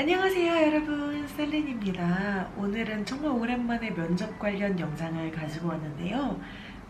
안녕하세요 여러분. 셀린입니다. 오늘은 정말 오랜만에 면접 관련 영상을 가지고 왔는데요.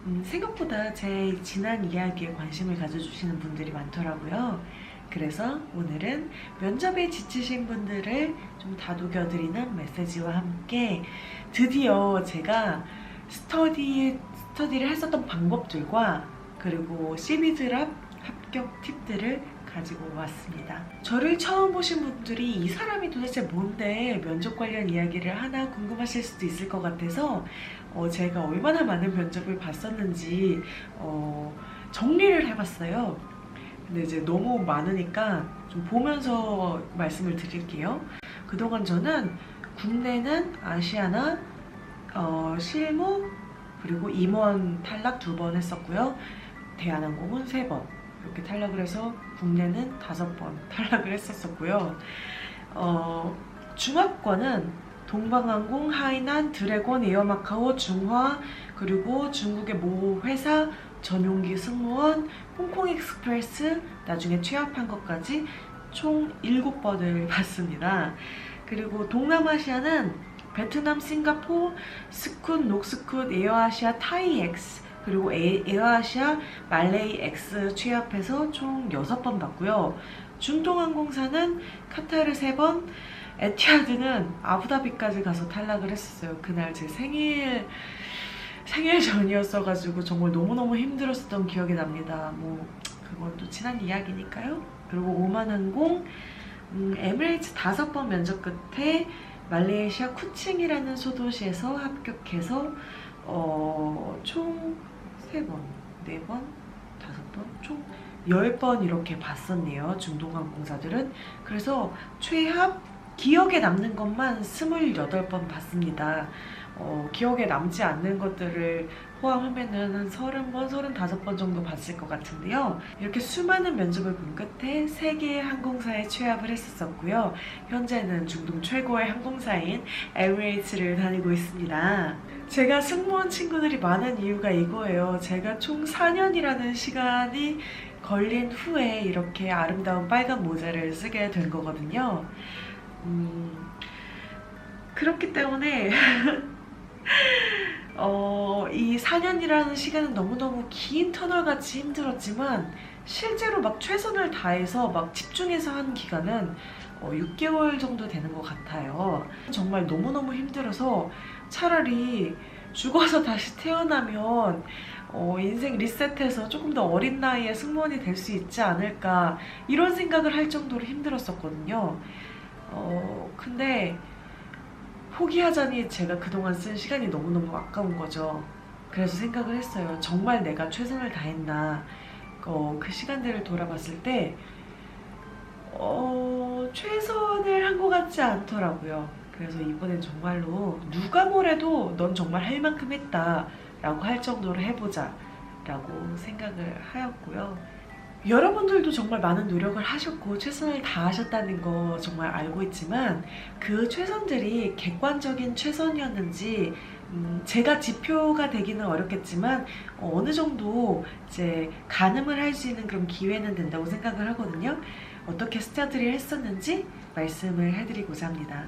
음, 생각보다 제 지난 이야기에 관심을 가져주시는 분들이 많더라고요. 그래서 오늘은 면접에 지치신 분들을 좀 다독여드리는 메시지와 함께 드디어 제가 스터디, 스터디를 했었던 방법들과 그리고 CV 드랍 합격 팁들을 가지고 왔습니다. 저를 처음 보신 분들이 이 사람이 도대체 뭔데 면접 관련 이야기를 하나 궁금하실 수도 있을 것 같아서 어, 제가 얼마나 많은 면접을 봤었는지 어, 정리를 해봤어요. 근데 이제 너무 많으니까 좀 보면서 말씀을 드릴게요. 그동안 저는 국내는 아시아나 어, 실무 그리고 임원 탈락 두 번 했었고요. 대한항공은 세 번. 이렇게 탈락을 해서 국내는 다섯 번 탈락을 했었었고요. 어, 중화권은 동방항공, 하이난, 드래곤, 에어마카오, 중화, 그리고 중국의 모 회사, 전용기 승무원, 홍콩 익스프레스, 나중에 취업한 것까지 총 7번을 봤습니다. 그리고 동남아시아는 베트남, 싱가포르, 스쿤, 녹스쿤, 에어아시아, 타이엑스, 그리고 에, 에어아시아 말레이 X 취합해서 총 6번 받고요. 중동항공사는 카타르 3번, 에티하드는 아부다비까지 가서 탈락을 했었어요. 그날 제 생일 생일 전이었어가지고 정말 너무너무 힘들었었던 기억이 납니다. 뭐 그건 또 지난 이야기니까요. 그리고 오만항공 음, 에미레이츠 다섯 번 면접 끝에 말레이시아 쿠칭이라는 소도시에서 합격해서 어, 총 3번, 4번, 5번, 총 10번 이렇게 봤었네요. 중동항공사들은. 그래서 최합 기억에 남는 것만 28번 봤습니다. 어, 기억에 남지 않는 것들을 포함하면은 한 30번, 35번 정도 봤을 것 같은데요. 이렇게 수많은 면접을 본 끝에 3개의 항공사에 취합을 했었고요. 현재는 중동 최고의 항공사인 에미레이츠를 다니고 있습니다. 제가 승무원 친구들이 많은 이유가 이거예요. 제가 총 4년이라는 시간이 걸린 후에 이렇게 아름다운 빨간 모자를 쓰게 된 거거든요. 음, 그렇기 때문에 어, 이 4년이라는 시간은 너무너무 긴 터널같이 힘들었지만 실제로 막 최선을 다해서 막 집중해서 한 기간은 어, 6개월 정도 되는 것 같아요. 정말 너무너무 힘들어서 차라리 죽어서 다시 태어나면 어, 인생 리셋해서 조금 더 어린 나이에 승무원이 될 수 있지 않을까 이런 생각을 할 정도로 힘들었었거든요. 어, 근데 포기하자니 제가 그동안 쓴 시간이 너무너무 아까운 거죠. 그래서 생각을 했어요. 정말 내가 최선을 다했나. 어, 그 시간들을 돌아봤을 때, 어, 최선을 한 것 같지 않더라고요. 그래서 이번엔 정말로 누가 뭐래도 넌 정말 할 만큼 했다. 라고 할 정도로 해보자. 라고 생각을 하였고요. 여러분들도 정말 많은 노력을 하셨고 최선을 다하셨다는 거 정말 알고 있지만 그 최선들이 객관적인 최선이었는지 음, 제가 지표가 되기는 어렵겠지만 어, 어느 정도 이제 가늠을 할 수 있는 그런 기회는 된다고 생각을 하거든요. 어떻게 스타들이 했었는지 말씀을 해드리고자 합니다.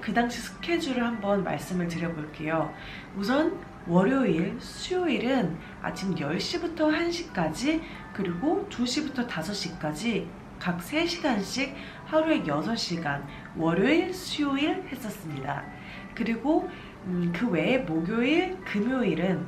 그 당시 스케줄을 한번 말씀을 드려볼게요. 우선 월요일, 수요일은 아침 10시부터 1시까지 그리고 2시부터 5시까지 각 3시간씩 하루에 6시간 월요일, 수요일 했었습니다. 그리고 음, 그 외에 목요일, 금요일은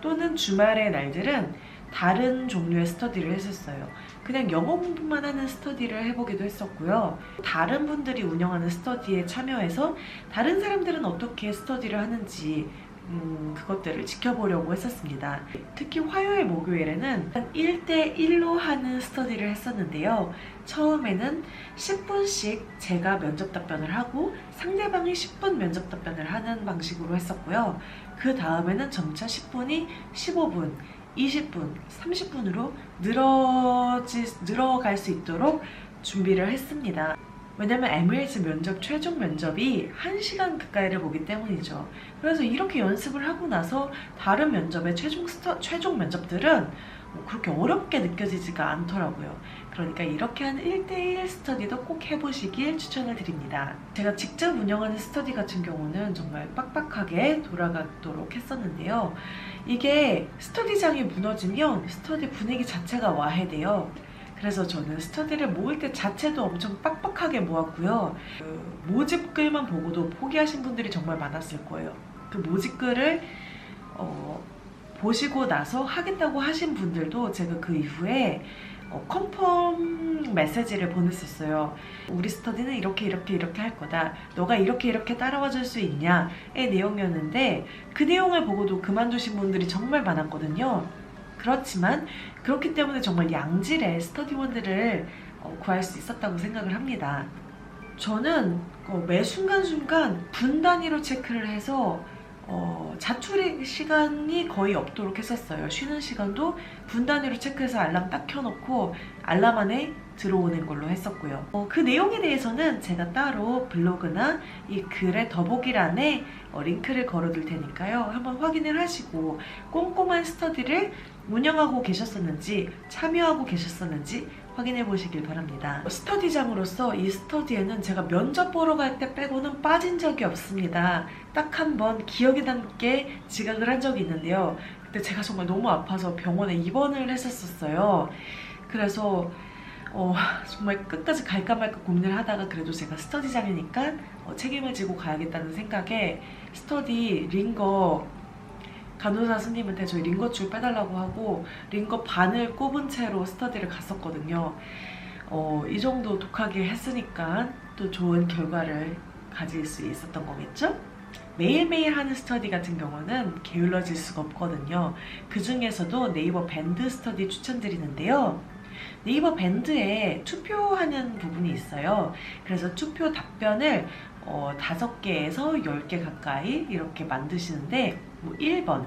또는 주말의 날들은 다른 종류의 스터디를 했었어요. 그냥 영어 공부만 하는 스터디를 해보기도 했었고요. 다른 분들이 운영하는 스터디에 참여해서 다른 사람들은 어떻게 스터디를 하는지 음, 그것들을 지켜보려고 했었습니다. 특히 화요일, 목요일에는 1대1로 하는 스터디를 했었는데요. 처음에는 10분씩 제가 면접 답변을 하고 상대방이 10분 면접 답변을 하는 방식으로 했었고요. 그 다음에는 점차 10분이 15분, 20분, 30분으로 늘어지, 늘어갈 수 있도록 준비를 했습니다. 왜냐면 에미레이츠 면접 최종 면접이 1시간 가까이를 보기 때문이죠. 그래서 이렇게 연습을 하고 나서 다른 면접의 최종 스터, 최종 면접들은 뭐 그렇게 어렵게 느껴지지가 않더라고요. 그러니까 이렇게 하는 1대1 스터디도 꼭 해보시길 추천을 드립니다. 제가 직접 운영하는 스터디 같은 경우는 정말 빡빡하게 돌아가도록 했었는데요. 이게 스터디장이 무너지면 스터디 분위기 자체가 와해돼요. 그래서 저는 스터디를 모을 때 자체도 엄청 빡빡하게 모았고요. 그 모집글만 보고도 포기하신 분들이 정말 많았을 거예요. 그 모집글을 어, 보시고 나서 하겠다고 하신 분들도 제가 그 이후에 어, 컨펌 메시지를 보냈었어요. 우리 스터디는 이렇게 이렇게 이렇게 할 거다. 너가 이렇게 이렇게 따라와 줄 수 있냐의 내용이었는데 그 내용을 보고도 그만두신 분들이 정말 많았거든요. 그렇지만 그렇기 때문에 정말 양질의 스터디원들을 어, 구할 수 있었다고 생각을 합니다. 저는 어, 매 순간순간 분 단위로 체크를 해서 어, 자투리 시간이 거의 없도록 했었어요. 쉬는 시간도 분 단위로 체크해서 알람 딱 켜놓고 알람 안에 들어오는 걸로 했었고요. 어, 그 내용에 대해서는 제가 따로 블로그나 이 글의 더보기란에 어, 링크를 걸어둘 테니까요. 한번 확인을 하시고 꼼꼼한 스터디를 운영하고 계셨었는지 참여하고 계셨었는지 확인해 보시길 바랍니다. 스터디장으로서 이 스터디에는 제가 면접 보러 갈 때 빼고는 빠진 적이 없습니다. 딱 한 번 기억에 남게 지각을 한 적이 있는데요. 그때 제가 정말 너무 아파서 병원에 입원을 했었어요. 그래서 어, 정말 끝까지 갈까 말까 고민을 하다가 그래도 제가 스터디장이니까 어, 책임을 지고 가야겠다는 생각에 스터디 링거 간호사 스님한테 저희 링거줄 빼달라고 하고 링거 반을 꼽은 채로 스터디를 갔었거든요. 어, 이 정도 독하게 했으니까 또 좋은 결과를 가질 수 있었던 거겠죠? 매일매일 하는 스터디 같은 경우는 게을러질 수가 없거든요. 그 중에서도 네이버 밴드 스터디 추천드리는데요. 네이버 밴드에 투표하는 부분이 있어요. 그래서 투표 답변을 어, 5개에서 10개 가까이 이렇게 만드시는데 뭐 1번.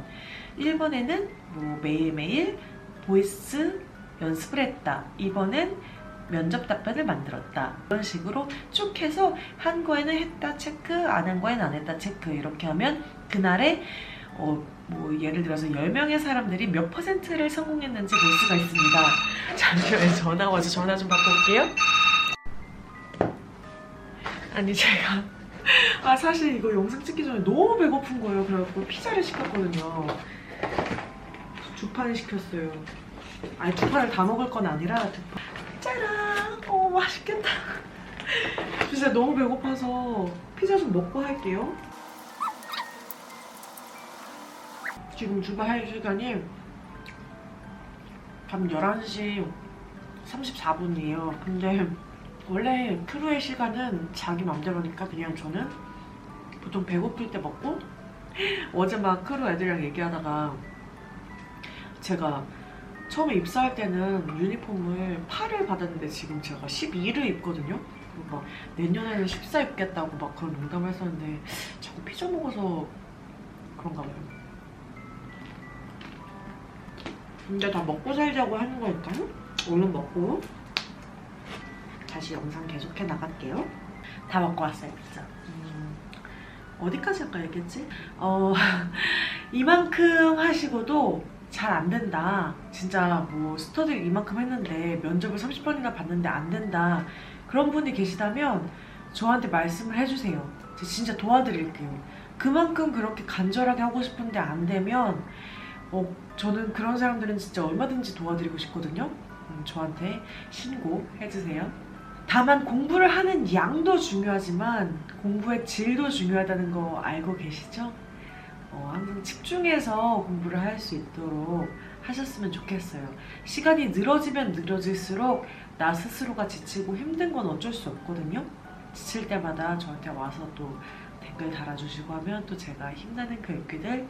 1번에는 뭐 매일매일 보이스 연습을 했다. 2번은 면접 답변을 만들었다. 이런 식으로 쭉 해서 한 거에는 했다 체크 안 한 거에는 안 했다 체크 이렇게 하면 그날에 어, 뭐 예를 들어서 10명의 사람들이 몇 퍼센트를 성공했는지 볼 수가 있습니다 잠시만요 전화 와서 전화 좀 받고 올게요 아니 제가 아 사실 이거 영상 찍기 전에 너무 배고픈 거예요. 그래갖고 피자를 시켰거든요. 두 판을 시켰어요. 아니 두 판을 다 먹을 건 아니라 두 판. 짜란! 어 맛있겠다. 진짜 너무 배고파서 피자 좀 먹고 할게요. 지금 주말 시간이 밤 11시 34분이에요. 근데 원래 크루의 시간은 자기 맘대로니까 그냥 저는 보통 배고플 때 먹고 어제 막 크루 애들이랑 얘기하다가 제가 처음에 입사할 때는 유니폼을 8을 받았는데 지금 제가 12를 입거든요. 막 내년에는 14 입겠다고 막 그런 농담을 했었는데 자꾸 피자 먹어서 그런가 봐요. 근데 다 먹고 살자고 하는 거니까 얼른 먹고 다시 영상 계속해 나갈게요. 다 먹고 왔어요, 진짜. 음, 어디까지 아까 얘기했지? 어, 이만큼 하시고도 잘 안 된다. 진짜 뭐 스터디를 이만큼 했는데 면접을 30번이나 봤는데 안 된다. 그런 분이 계시다면 저한테 말씀을 해주세요. 진짜 도와드릴게요. 그만큼 그렇게 간절하게 하고 싶은데 안 되면 어, 저는 그런 사람들은 진짜 얼마든지 도와드리고 싶거든요. 음, 저한테 신고해주세요. 다만 공부를 하는 양도 중요하지만 공부의 질도 중요하다는 거 알고 계시죠? 어, 항상 집중해서 공부를 할 수 있도록 하셨으면 좋겠어요. 시간이 늘어지면 늘어질수록 나 스스로가 지치고 힘든 건 어쩔 수 없거든요. 지칠 때마다 저한테 와서 또 댓글 달아주시고 하면 또 제가 힘나는 글귀들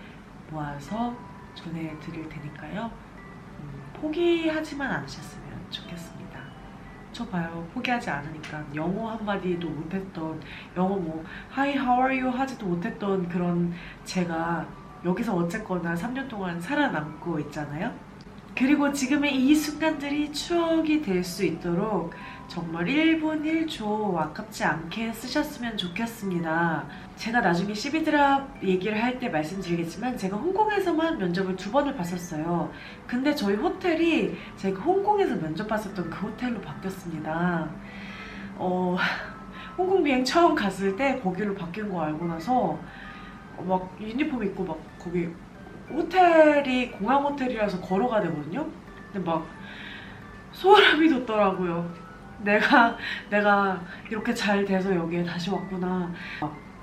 모아서 전해드릴 테니까요. 음, 포기하지만 않으셨으면 좋겠습니다. 저 봐요. 포기하지 않으니까 영어 한마디도 못했던 영어 뭐 Hi, how are you 하지도 못했던 그런 제가 여기서 어쨌거나 3년 동안 살아남고 있잖아요. 그리고 지금의 이 순간들이 추억이 될 수 있도록 정말 1분 1초 아깝지 않게 쓰셨으면 좋겠습니다. 제가 나중에 시비드랍 얘기를 할 때 말씀드리겠지만 제가 홍콩에서만 면접을 두 번을 봤었어요. 근데 저희 호텔이 제가 홍콩에서 면접 봤었던 그 호텔로 바뀌었습니다. 어, 홍콩 비행 처음 갔을 때 거기로 바뀐 거 알고 나서 어, 막 유니폼 입고 막 거기 호텔이 공항 호텔이라서 걸어가야 되거든요. 근데 막 소름이 돋더라고요. 내가 내가 이렇게 잘 돼서 여기에 다시 왔구나.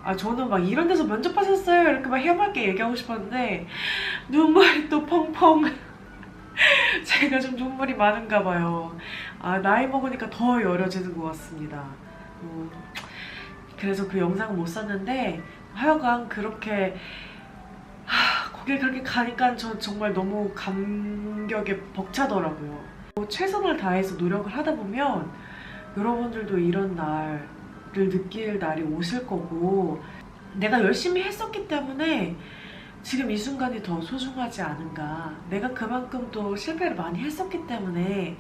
아 저는 막 이런 데서 면접 하셨어요 이렇게 막 해맑게 얘기하고 싶었는데 눈물이 또 펑펑. 제가 좀 눈물이 많은가 봐요. 아 나이 먹으니까 더 여려지는 것 같습니다. 음, 그래서 그 영상은 못 썼는데 하여간 그렇게 하, 거길 그렇게 가니까 저 정말 너무 감격에 벅차더라고요. 뭐 최선을 다해서 노력을 하다 보면 여러분들도 이런 날을 느낄 날이 오실 거고 내가 열심히 했었기 때문에 지금 이 순간이 더 소중하지 않은가. 내가 그만큼 또 실패를 많이 했었기 때문에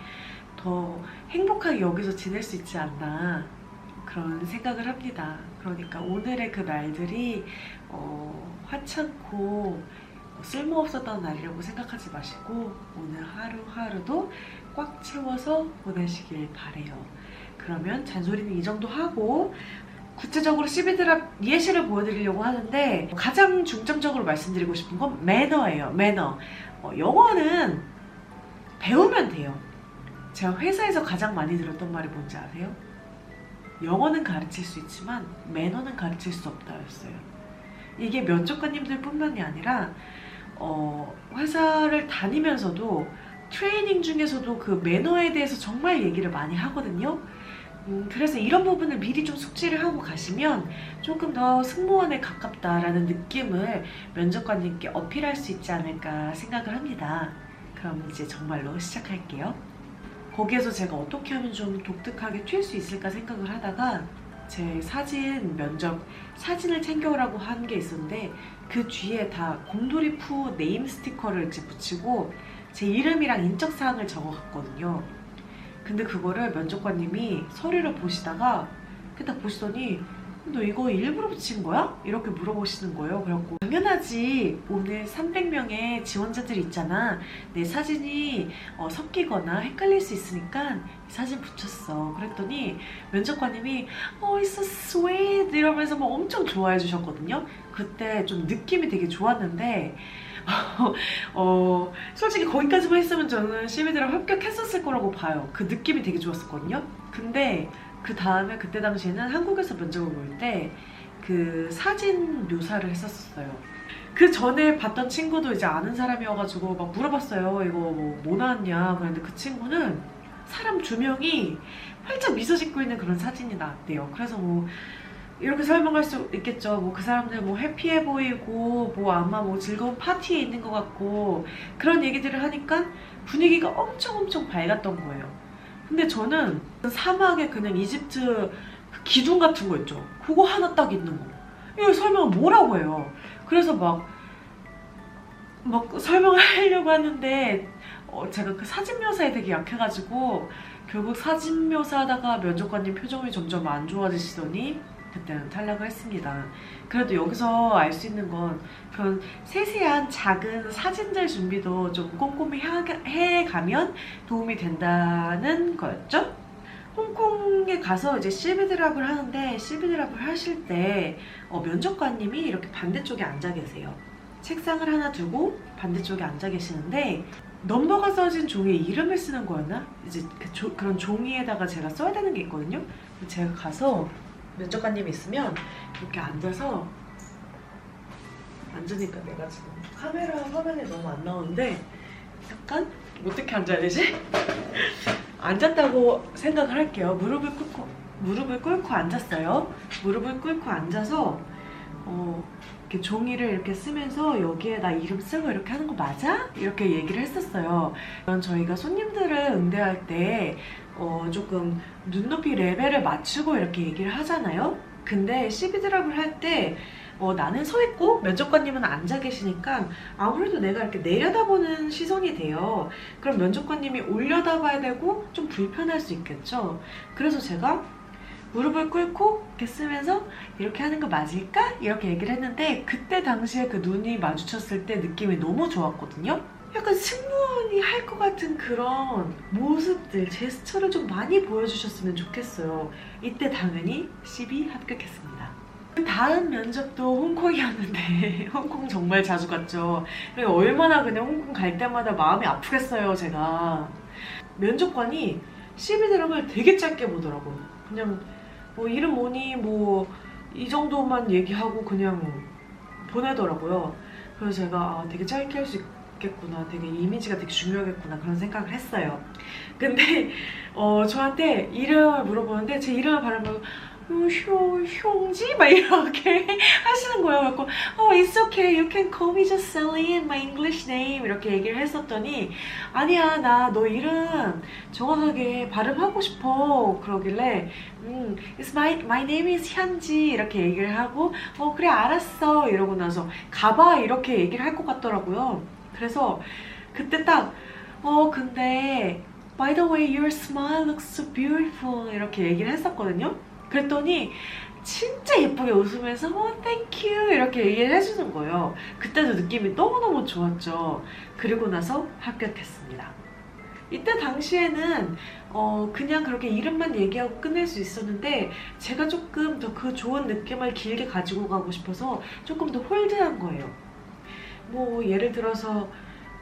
더 행복하게 여기서 지낼 수 있지 않나. 그런 생각을 합니다. 그러니까 오늘의 그 날들이 어, 화창고 쓸모없었던 날이라고 생각하지 마시고 오늘 하루하루도 꽉 채워서 보내시길 바래요. 그러면 잔소리는 이 정도 하고 구체적으로 시비드랍 예시를 보여드리려고 하는데 가장 중점적으로 말씀드리고 싶은 건 매너예요. 매너. 어, 영어는 배우면 돼요. 제가 회사에서 가장 많이 들었던 말이 뭔지 아세요? 영어는 가르칠 수 있지만 매너는 가르칠 수 없다였어요. 이게 면접관님들 뿐만이 아니라 어, 회사를 다니면서도 트레이닝 중에서도 그 매너에 대해서 정말 얘기를 많이 하거든요. 음, 그래서 이런 부분을 미리 좀 숙지를 하고 가시면 조금 더 승무원에 가깝다라는 느낌을 면접관님께 어필할 수 있지 않을까 생각을 합니다. 그럼 이제 정말로 시작할게요. 거기에서 제가 어떻게 하면 좀 독특하게 튈 수 있을까 생각을 하다가 제 사진 면접 사진을 챙겨오라고 한 게 있었는데 그 뒤에 다 곰돌이 푸 네임 스티커를 이제 붙이고 제 이름이랑 인적 사항을 적어갔거든요. 근데 그거를 면접관님이 서류를 보시다가 그딱 보시더니 너 이거 일부러 붙인 거야? 이렇게 물어보시는 거예요. 그래갖고 당연하지. 오늘 300명의 지원자들이 있잖아. 내 사진이 어, 섞이거나 헷갈릴 수 있으니까 이 사진 붙였어. 그랬더니 면접관님이 어, it's so sweet 이러면서 막 엄청 좋아해 주셨거든요. 그때 좀 느낌이 되게 좋았는데 어, 솔직히 거기까지만 했으면 저는 시민들랑 합격했었을 거라고 봐요. 그 느낌이 되게 좋았었거든요. 근데 그 다음에 그때 당시에는 한국에서 면접을 볼 때 그 사진 묘사를 했었어요. 그 전에 봤던 친구도 이제 아는 사람이어가지고 막 물어봤어요. 이거 뭐, 뭐 나왔냐. 그런데 그 친구는 사람 두 명이 활짝 미소 짓고 있는 그런 사진이 나왔대요. 그래서 뭐 이렇게 설명할 수 있겠죠. 뭐 그 사람들 뭐 해피해 보이고 뭐 아마 뭐 즐거운 파티에 있는 것 같고 그런 얘기들을 하니까 분위기가 엄청 엄청 밝았던 거예요. 근데 저는 사막에 그냥 이집트 그 기둥 같은 거 있죠. 그거 하나 딱 있는 거. 이거 설명을 뭐라고 해요. 그래서 막, 막 설명을 하려고 하는데, 어, 제가 그 사진 묘사에 되게 약해가지고, 결국 사진 묘사하다가 면접관님 표정이 점점 안 좋아지시더니, 그때는 탈락을 했습니다. 그래도 여기서 알 수 있는 건 그런 세세한 작은 사진들 준비도 좀 꼼꼼히 하- 해가면 도움이 된다는 거였죠. 홍콩에 가서 이제 실비드랍을 하는데 실비드랍을 하실 때 어, 면접관님이 이렇게 반대쪽에 앉아 계세요. 책상을 하나 두고 반대쪽에 앉아 계시는데 넘버가 써진 종이에 이름을 쓰는 거였나? 이제 그 조- 그런 종이에다가 제가 써야 되는 게 있거든요. 제가 가서 면접관님 있으면 이렇게 앉아서 앉으니까 내가 지금 카메라 화면에 너무 안 나오는데 약간 어떻게 앉아야 되지? 앉았다고 생각을 할게요. 무릎을 꿇고 무릎을 꿇고 앉았어요. 무릎을 꿇고 앉아서 어, 이렇게 종이를 이렇게 쓰면서 여기에 나 이름 쓰고 이렇게 하는 거 맞아? 이렇게 얘기를 했었어요. 저희가 손님들을 응대할 때 어, 조금 눈높이 레벨을 맞추고 이렇게 얘기를 하잖아요. 근데 시비 드랍을 할때 어, 나는 서 있고 면접관님은 앉아 계시니까 아무래도 내가 이렇게 내려다보는 시선이 돼요. 그럼 면접관님이 올려다봐야 되고 좀 불편할 수 있겠죠. 그래서 제가 무릎을 꿇고 이렇게 쓰면서 이렇게 하는 거 맞을까? 이렇게 얘기를 했는데 그때 당시에 그 눈이 마주쳤을 때 느낌이 너무 좋았거든요. 약간 승무원이 할 것 같은 그런 모습들, 제스처를 좀 많이 보여주셨으면 좋겠어요. 이때 당연히 10이 합격했습니다. 그 다음 면접도 홍콩이었는데 홍콩 정말 자주 갔죠. 얼마나 그냥 홍콩 갈 때마다 마음이 아프겠어요, 제가. 면접관이 CV 드라마를 되게 짧게 보더라고요. 그냥 뭐 이름 뭐니 뭐 이 정도만 얘기하고 그냥 보내더라고요. 그래서 제가 아, 되게 짧게 할 수 있 겠구나. 되게 이미지가 되게 중요하겠구나. 그런 생각을 했어요. 근데 어, 저한테 이름을 물어보는데 제 이름을 발음하고 음, 효, 효지? 막 이렇게 하시는 거예요. 그래서 어, it's okay. You can call me just Sally my English name. 이렇게 얘기를 했었더니 아니야, 나 너 이름 정확하게 발음하고 싶어. 그러길래 음, it's my, my name is 현지. 이렇게 얘기를 하고 어, 그래, 알았어. 이러고 나서 가봐. 이렇게 얘기를 할 것 같더라고요. 그래서 그때 딱 어, 근데 by the way, your smile looks so beautiful. 이렇게 얘기를 했었거든요. 그랬더니 진짜 예쁘게 웃으면서 어, thank you 이렇게 얘기를 해주는 거예요. 그때도 느낌이 너무너무 좋았죠. 그리고 나서 합격했습니다. 이때 당시에는 어, 그냥 그렇게 이름만 얘기하고 끝낼 수 있었는데 제가 조금 더 그 좋은 느낌을 길게 가지고 가고 싶어서 조금 더 홀드한 거예요. 뭐 예를 들어서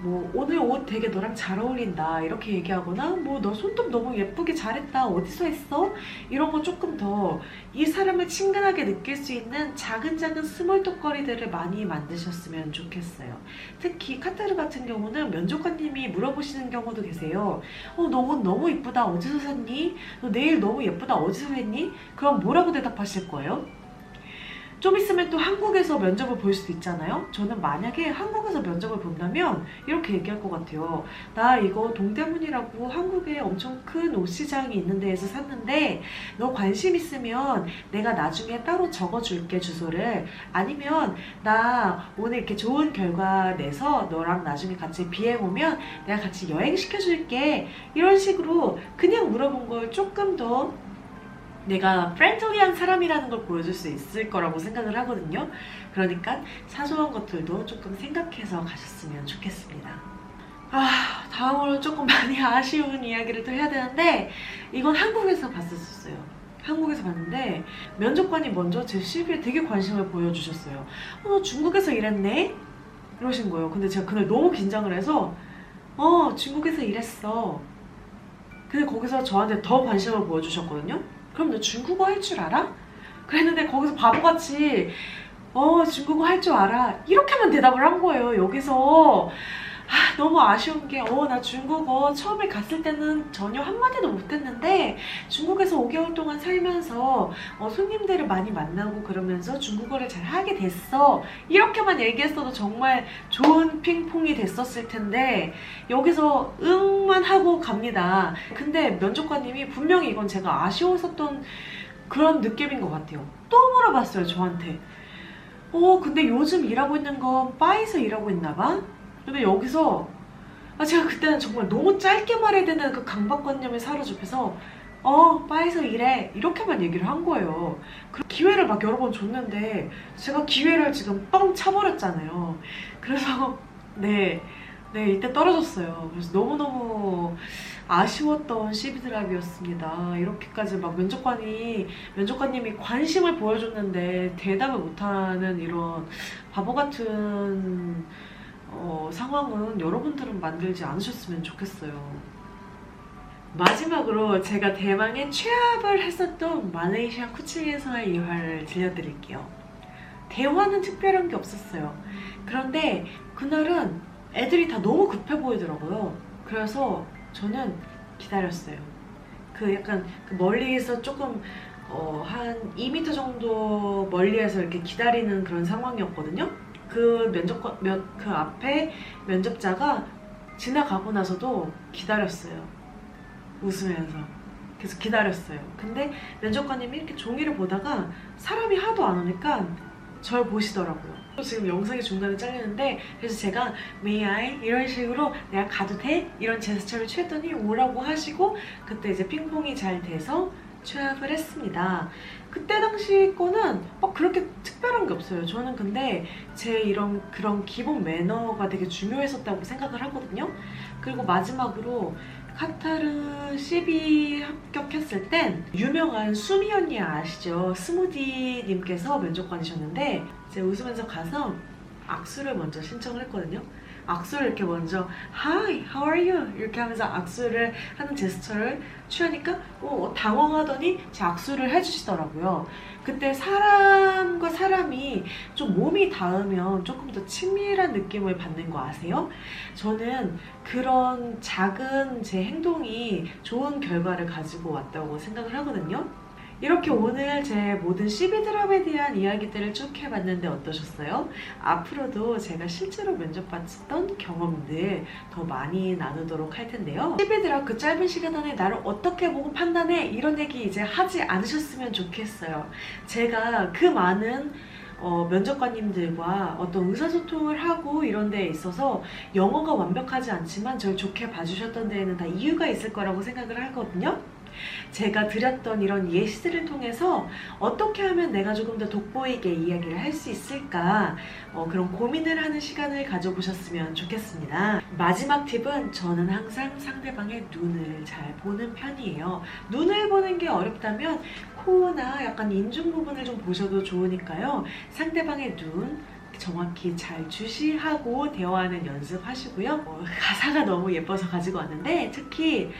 뭐 오늘 옷 되게 너랑 잘 어울린다 이렇게 얘기하거나 뭐 너 손톱 너무 예쁘게 잘했다 어디서 했어? 이런 거 조금 더 이 사람을 친근하게 느낄 수 있는 작은 작은 스몰톡거리들을 많이 만드셨으면 좋겠어요. 특히 카타르 같은 경우는 면접관님이 물어보시는 경우도 계세요. 어 너 옷 너무 예쁘다 어디서 샀니? 너 내일 너무 예쁘다 어디서 했니? 그럼 뭐라고 대답하실 거예요? 좀 있으면 또 한국에서 면접을 볼 수도 있잖아요. 저는 만약에 한국에서 면접을 본다면 이렇게 얘기할 것 같아요. 나 이거 동대문이라고 한국에 엄청 큰 옷 시장이 있는 데에서 샀는데 너 관심 있으면 내가 나중에 따로 적어줄게 주소를 아니면 나 오늘 이렇게 좋은 결과 내서 너랑 나중에 같이 비행 오면 내가 같이 여행 시켜줄게 이런 식으로 그냥 물어본 걸 조금 더 내가 프렌들리한 사람이라는 걸 보여줄 수 있을 거라고 생각을 하거든요. 그러니까 사소한 것들도 조금 생각해서 가셨으면 좋겠습니다. 아, 다음으로 조금 많이 아쉬운 이야기를 또 해야 되는데 이건 한국에서 봤었어요. 한국에서 봤는데 면접관이 먼저 제 CV에 되게 관심을 보여주셨어요. 어, 너 중국에서 일했네? 이러신 거예요. 근데 제가 그날 너무 긴장을 해서 어, 중국에서 일했어. 근데 거기서 저한테 더 관심을 보여주셨거든요. 그럼 너 중국어 할 줄 알아? 그랬는데 거기서 바보같이 어 중국어 할 줄 알아 이렇게만 대답을 한 거예요 여기서 아 너무 아쉬운 게 어 나 중국어 처음에 갔을 때는 전혀 한마디도 못했는데 중국에서 5개월 동안 살면서 어, 손님들을 많이 만나고 그러면서 중국어를 잘 하게 됐어. 이렇게만 얘기했어도 정말 좋은 핑퐁이 됐었을 텐데 여기서 응만 하고 갑니다. 근데 면접관님이 분명히 이건 제가 아쉬웠었던 그런 느낌인 것 같아요. 또 물어봤어요 저한테. 어 근데 요즘 일하고 있는 건 바에서 일하고 있나 봐 근데 여기서 아 제가 그때는 정말 너무 짧게 말해야 되는 그 강박관념에 사로잡혀서 어 바에서 일해 이렇게만 얘기를 한 거예요. 그 기회를 막 여러 번 줬는데 제가 기회를 지금 뻥 차버렸잖아요. 그래서 네, 네 이때 떨어졌어요. 그래서 너무너무 아쉬웠던 시비 드랍이었습니다. 이렇게까지 막 면접관이 면접관님이 관심을 보여줬는데 대답을 못하는 이런 바보 같은 어, 상황은 여러분들은 만들지 않으셨으면 좋겠어요. 마지막으로 제가 대망의 취업을 했었던 말레이시아 쿠칭에서의 일화를 들려드릴게요. 대화는 특별한 게 없었어요. 그런데 그날은 애들이 다 너무 급해 보이더라고요. 그래서 저는 기다렸어요. 그 약간 그 멀리에서 조금 어, 한 2m 정도 멀리에서 이렇게 기다리는 그런 상황이었거든요. 그 면접관 면, 그 앞에 면접자가 지나가고 나서도 기다렸어요. 웃으면서 계속 기다렸어요. 근데 면접관님이 이렇게 종이를 보다가 사람이 하도 안 오니까 절 보시더라고요. 또 지금 영상이 중간에 잘리는데 그래서 제가 May I 이런 식으로 내가 가도 돼? 이런 제스처를 취했더니 오라고 하시고 그때 이제 핑퐁이 잘 돼서 취합을 했습니다. 그때 당시 거는 막 그렇게 특별한 게 없어요. 저는 근데 제 이런 그런 기본 매너가 되게 중요했었다고 생각을 하거든요. 그리고 마지막으로 카타르 12 합격했을 땐 유명한 수미 언니 아시죠? 스무디님께서 면접관이셨는데 제가 웃으면서 가서 악수를 먼저 신청을 했거든요. 악수를 이렇게 먼저 Hi, how are you? 이렇게 하면서 악수를 하는 제스처를 취하니까 어, 당황하더니 제 악수를 해주시더라고요. 그때 사람과 사람이 좀 몸이 닿으면 조금 더 친밀한 느낌을 받는 거 아세요? 저는 그런 작은 제 행동이 좋은 결과를 가지고 왔다고 생각을 하거든요. 이렇게 오늘 제 모든 CB드랍에 대한 이야기들을 쭉 해봤는데 어떠셨어요? 앞으로도 제가 실제로 면접봤던 경험들 더 많이 나누도록 할 텐데요. CB드랍 그 짧은 시간 안에 나를 어떻게 보고 판단해? 이런 얘기 이제 하지 않으셨으면 좋겠어요. 제가 그 많은 어, 면접관님들과 어떤 의사소통을 하고 이런 데에 있어서 영어가 완벽하지 않지만 저를 좋게 봐주셨던 데에는 다 이유가 있을 거라고 생각을 하거든요. 제가 드렸던 이런 예시들을 통해서 어떻게 하면 내가 조금 더 돋보이게 이야기를 할 수 있을까 어, 그런 고민을 하는 시간을 가져보셨으면 좋겠습니다. 마지막 팁은 저는 항상 상대방의 눈을 잘 보는 편이에요. 눈을 보는 게 어렵다면 코나 약간 인중 부분을 좀 보셔도 좋으니까요. 상대방의 눈 정확히 잘 주시하고 대화하는 연습하시고요. 어, 가사가 너무 예뻐서 가지고 왔는데 특히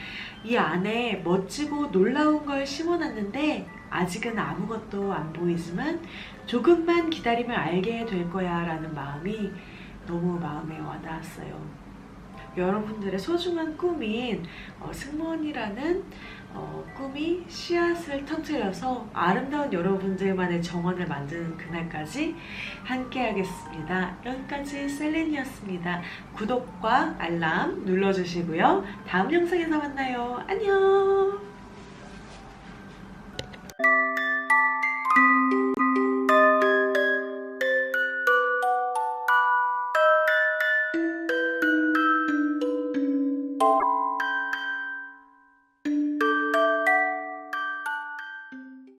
이 안에 멋지고 놀라운 걸 심어놨는데 아직은 아무것도 안 보이지만 조금만 기다리면 알게 될 거야 라는 마음이 너무 마음에 와닿았어요. 여러분들의 소중한 꿈인 어, 승무원이라는 어, 꿈이 씨앗을 터뜨려서 아름다운 여러분들만의 정원을 만드는 그날까지 함께 하겠습니다. 여기까지 셀린이었습니다. 구독과 알람 눌러주시고요. 다음 영상에서 만나요. 안녕!